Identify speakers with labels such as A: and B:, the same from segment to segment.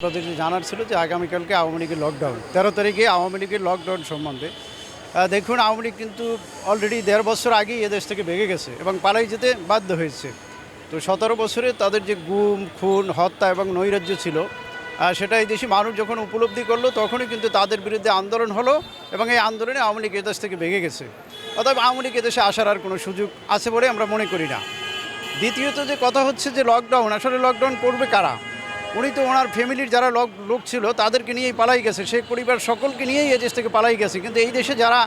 A: আপনাদের জানার ছিল যে আগামীকালকে আওয়ামী লীগের লকডাউন তেরো তারিখে আওয়ামী লীগের লকডাউন সম্বন্ধে। দেখুন, আওয়ামী লীগ কিন্তু অলরেডি দেড় বছর আগেই এদেশ থেকে ভেঙে গেছে এবং পালাই যেতে বাধ্য হয়েছে। তো সতেরো বছরে তাদের যে গুম, খুন, হত্যা এবং নৈরাজ্য ছিল সেটা এই দেশে মানুষ যখন উপলব্ধি করল, তখনই কিন্তু তাদের বিরুদ্ধে আন্দোলন হলো এবং এই আন্দোলনে আওয়ামী লীগ এদেশ থেকে ভেঙে গেছে। অতএব আওয়ামী লীগ এদেশে আসার আর কোনো সুযোগ আছে বলে আমরা মনে করি না। দ্বিতীয়ত যে কথা হচ্ছে যে লকডাউন আসলে লকডাউন করবে কারা? উনি তো ওনার ফ্যামিলির যারা লোক লোক ছিল, তাদেরকে নিয়েই পালাই গেছে। শেখ পরিবার সকলকে নিয়েই এই দেশ থেকে পালাই গেছে। কিন্তু এই দেশে যারা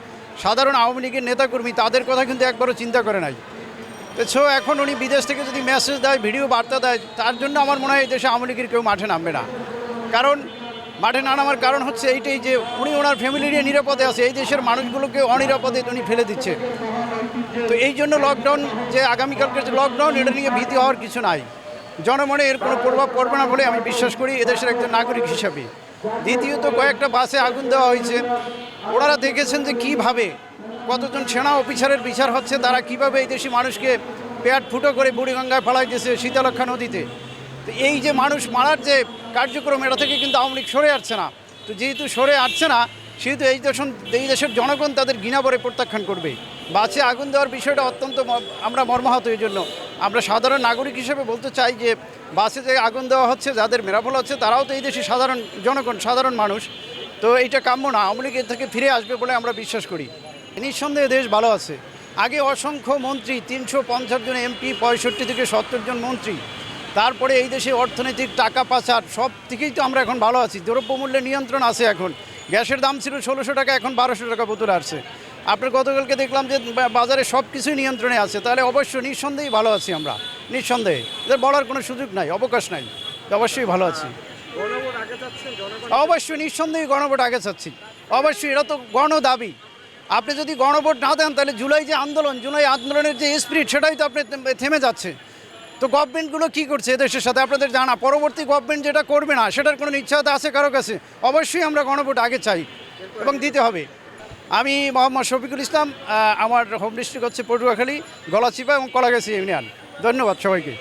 A: সাধারণ আওয়ামী লীগের নেতাকর্মী, তাদের কথা কিন্তু একবারও চিন্তা করে নাই। তো সো এখন উনি বিদেশ থেকে যদি মেসেজ দেয় ভিডিও বার্তা দেয়, তার জন্য আমার মনে হয় এই দেশে আওয়ামী লীগের কেউ মাঠে নামবে না। কারণ মাঠে না নামার কারণ হচ্ছে এইটাই যে, উনি ওনার ফ্যামিলি নিয়ে নিরাপদে আছে। এই দেশের মানুষগুলোকে অনিরাপদে উনি ফেলে দিচ্ছে। তো এই জন্য লকডাউন যে আগামীকালকের যে লকডাউন এটা নিয়ে ভীতি হওয়ার কিছু নাই। জনমনে এর কোনো প্রভাব পড়বে না বলে আমি বিশ্বাস করি এদেশের একজন নাগরিক হিসাবে। দ্বিতীয়ত কয়েকটা বাসে আগুন দেওয়া হয়েছে। ওনারা দেখেছেন যে কীভাবে কতজন সেনা অফিসারের বিচার হচ্ছে, তারা কীভাবে এই দেশি মানুষকে পেট ফুটো করে বুড়িগঙ্গায় ফালাই দিয়েছে শীতলক্ষা নদীতে। তো এই যে মানুষ মারার যে কার্যক্রম, এটা থেকে কিন্তু আওয়ামী লীগ সরে আসছে না। তো যেহেতু সরে আসছে না, সেহেতু এই দেশ এই দেশের জনগণ তাদের ঘৃণাবরে প্রত্যাখ্যান করবে। বাসে আগুন দেওয়ার বিষয়টা অত্যন্ত আমরা মর্মাহত এই জন্য আমরা সাধারণ নাগরিক হিসেবে বলতে চাই যে বাসে যে আগুন দেওয়া হচ্ছে, যাদের মেরাফল হচ্ছে, তারাও তো এই দেশে সাধারণ জনগণ, সাধারণ মানুষ। তো এইটা কাম্য না, আওয়ামী লীগের থেকে ফিরে আসবে বলে আমরা বিশ্বাস করি। নিঃসন্দেহে দেশ ভালো আছে। আগে অসংখ্য মন্ত্রী, তিনশো পঞ্চাশ জন এমপি, পঁয়ষট্টি থেকে সত্তর জন মন্ত্রী। তারপরে এই দেশে অর্থনৈতিক টাকা পাচার, সব থেকেই তো আমরা এখন ভালো আছি। দ্রব্যমূল্যের নিয়ন্ত্রণ আছে এখন। গ্যাসের দাম ছিল ষোলোশো টাকা, এখন বারোশো টাকা বোতল আসছে। আপনার গতকালকে দেখলাম যে বাজারে সব কিছুই নিয়ন্ত্রণে আছে। তাহলে অবশ্যই নিঃসন্দেহেই ভালো আছি আমরা। নিঃসন্দেহে। এদের বলার কোনো সুযোগ নাই, অবকাশ নাই। অবশ্যই ভালো আছি। অবশ্যই নিঃসন্দেহে গণভোট আগে চাচ্ছি। অবশ্যই এটা তো গণ দাবি আপনি যদি গণভোট না দেন, তাহলে জুলাই যে আন্দোলন, জুলাই আন্দোলনের যে স্পিরিট সেটাই তো আপনি থেমে যাচ্ছে। তো গভর্নমেন্টগুলো কী করছে এদেশের সাথে? আপনাদের জানা, পরবর্তী গভর্নমেন্ট যেটা করবে না, সেটার কোনো নিশ্চয়তা আছে কারও কাছে? অবশ্যই আমরা গণভোট আগে চাই এবং দিতে হবে। আমি মোহাম্মদ শফিকুল ইসলাম আমার হোম ডিস্ট্রিক্ট হচ্ছে পটুয়াখালী, গলাচিপা এবং কলাগাছি ইউনিয়ন। ধন্যবাদ সবাইকে।